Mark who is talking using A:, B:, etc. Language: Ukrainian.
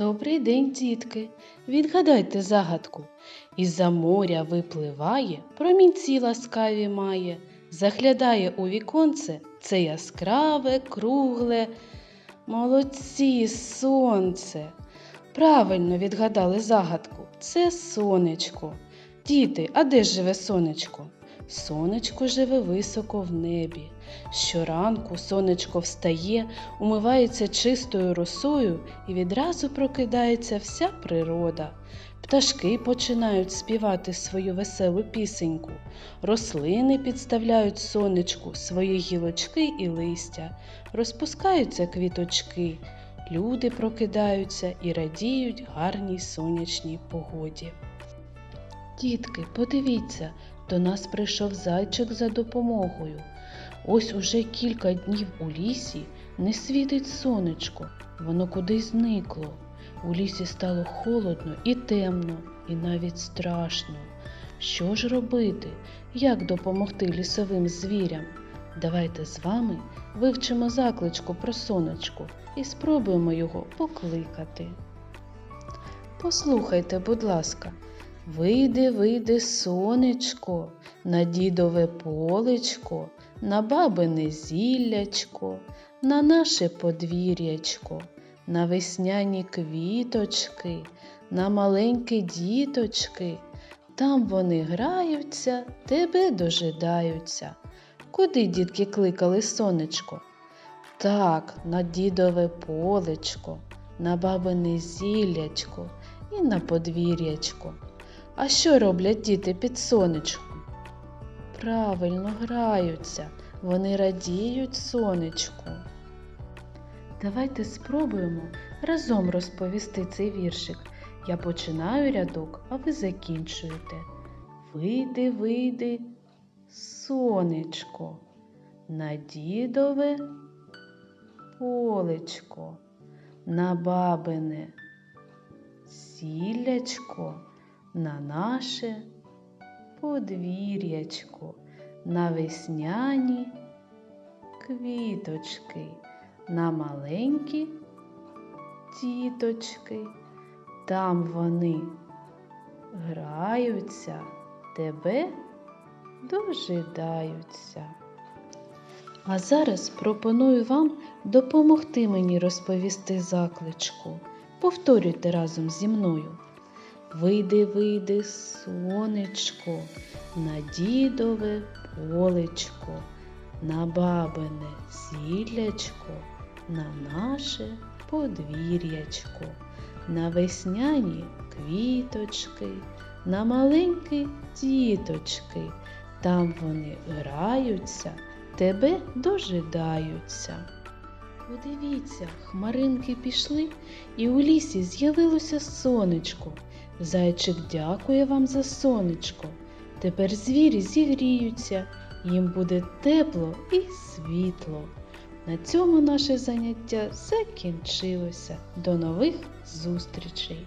A: Добрий день, дітки. Відгадайте загадку. Із-за моря випливає, промінці ласкаві має, заглядає у віконце це яскраве, кругле. Молодці, сонце. Правильно відгадали загадку. Це сонечко. Діти, а де живе сонечко? Сонечко живе високо в небі. Щоранку сонечко встає, умивається чистою росою і відразу прокидається вся природа. Пташки починають співати свою веселу пісеньку, рослини підставляють сонечку свої гілочки і листя, розпускаються квіточки, люди прокидаються і радіють гарній сонячній погоді. Дітки, подивіться, до нас прийшов зайчик за допомогою. Ось уже кілька днів у лісі не світить сонечко, воно кудись зникло. У лісі стало холодно і темно, і навіть страшно. Що ж робити? Як допомогти лісовим звірям? Давайте з вами вивчимо закличку про сонечко і спробуємо його покликати. Послухайте, будь ласка, вийди, вийди, сонечко, на дідове полечко, на бабине зіллячко, на наше подвір'ячко, на весняні квіточки, на маленькі діточки. Там вони граються, тебе дожидаються. Куди дітки кликали сонечко? Так, на дідове полечко, на бабине зіллячко і на подвір'ячко. А що роблять діти під сонечком? Правильно граються, вони радіють сонечку. Давайте спробуємо разом розповісти цей віршик. Я починаю рядок, а ви закінчуєте. Вийди, вийди, сонечко, на дідове полечко, на бабине сіллячко, на наше подвір'ячко, на весняні квіточки, на маленькі діточки. Там вони граються, тебе дожидаються. А зараз пропоную вам допомогти мені розповісти закличку. Повторюйте разом зі мною. Вийди, вийди, сонечко, на дідове полечко, на бабине зіллячко, на наше подвір'ячко, на весняні квіточки, на маленькі діточки. Там вони граються, тебе дожидаються. Подивіться, хмаринки пішли, і у лісі з'явилося сонечко. Зайчик дякує вам за сонечко. Тепер звірі зігріються, їм буде тепло і світло. На цьому наше заняття закінчилося. До нових зустрічей!